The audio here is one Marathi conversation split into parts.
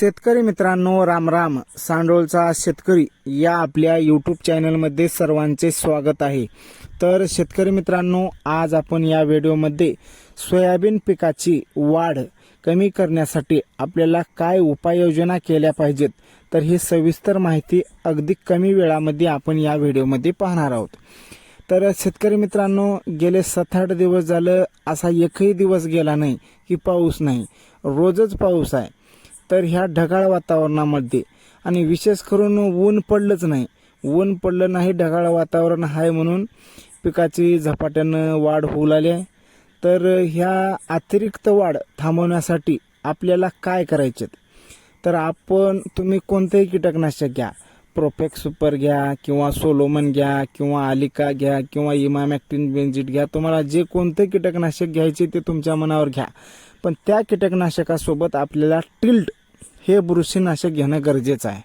शेतकरी मित्रांनो राम राम. सांडोळचा शेतकरी या आपल्या यूट्यूब चॅनलमध्ये सर्वांचे स्वागत आहे. तर शेतकरी मित्रांनो आज आपण या व्हिडिओमध्ये सोयाबीन पिकाची वाढ कमी करण्यासाठी आपल्याला काय उपाययोजना केल्या पाहिजेत तर ही सविस्तर माहिती अगदी कमी वेळामध्ये आपण या व्हिडिओमध्ये पाहणार आहोत. तर शेतकरी मित्रांनो गेले सात आठ दिवस झालं असा एकही दिवस गेला नाही की पाऊस नाही. रोजच पाऊस आहे. तर ह्या ढगाळ वातावरणामध्ये आणि विशेष करून ऊन पडलंच नाही. ऊन पडलं नाही ढगाळ वातावरण आहे म्हणून पिकाची झपाट्यानं वाढ होऊ लागली आहे. तर ह्या अतिरिक्त वाढ थांबवण्यासाठी आपल्याला काय करायचे तर आपण तुम्ही कोणतेही कीटकनाशक घ्या. प्रोफेक्स सुपर घ्या किंवा सोलोमन घ्या किंवा आलिका घ्या किंवा इमामॅक्टिन बेंजिट घ्या. तुम्हाला जे कोणते कीटकनाशक घ्यायचे ते तुमच्या मनावर घ्या. पण त्या कीटकनाशकासोबत आपल्याला टिल्ट हे बुरशीनाशक घेणं गरजेचं आहे.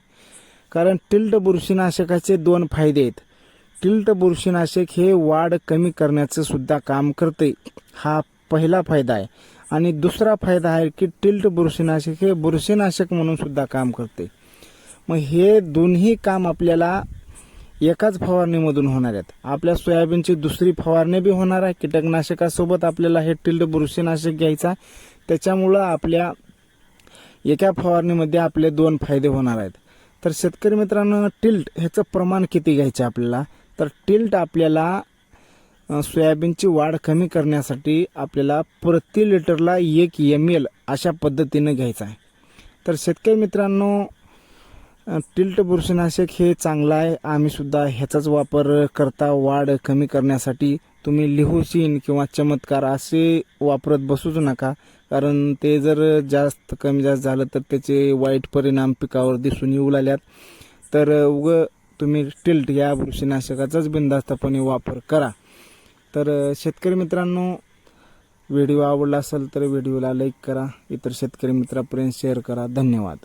कारण टिल्ट बुरशीनाशकाचे दोन फायदे आहेत. टिल्ट बुरशीनाशक हे वाढ कमी करण्याचं सुद्धा काम करते. हा पहिला फायदा आहे. आणि दुसरा फायदा आहे की टिल्ट बुरशीनाशक हे बुरशीनाशक म्हणून सुद्धा काम करते. मग हे दोन्ही काम आपल्याला एकाच फवारणीमधून होणार आहेत. आपल्या सोयाबीनची दुसरी फवारणी बी होणार आहे. कीटकनाशकासोबत आपल्याला हे टिल्ड बुरशीनाशक घ्यायचं. आहे त्याच्यामुळं आपल्या एका फवारणीमध्ये आपले दोन फायदे होणार आहेत. तर शेतकरी मित्रांनो टिल्ट ह्याचं प्रमाण किती घ्यायचं आपल्याला? तर टिल्ट आपल्याला सोयाबीनची वाढ कमी करण्यासाठी आपल्याला प्रति लिटरला एक एम एल अशा पद्धतीनं घ्यायचं आहे. तर शेतकरी मित्रांनो टिल्ट बुरशीनाशक हे चांगलं आहे. आम्हीसुद्धा ह्याचाच वापर करता. वाढ कमी करण्यासाठी तुम्ही लिहुसीन किंवा चमत्कार असे वापरत बसूच नका. कारण ते जर जास्त कमी जास्त झालं तर त्याचे वाईट परिणाम पिकावर दिसून येऊ लागल्यात. तर उग तुम्ही टिल्ट या बुरशीनाशकाचाच बिनधास्तपणे वापर करा. तर शेतकरी मित्रांनो व्हिडिओ आवडला असेल तर व्हिडिओला लाईक करा. इतर शेतकरी मित्रापर्यंत शेअर करा. धन्यवाद.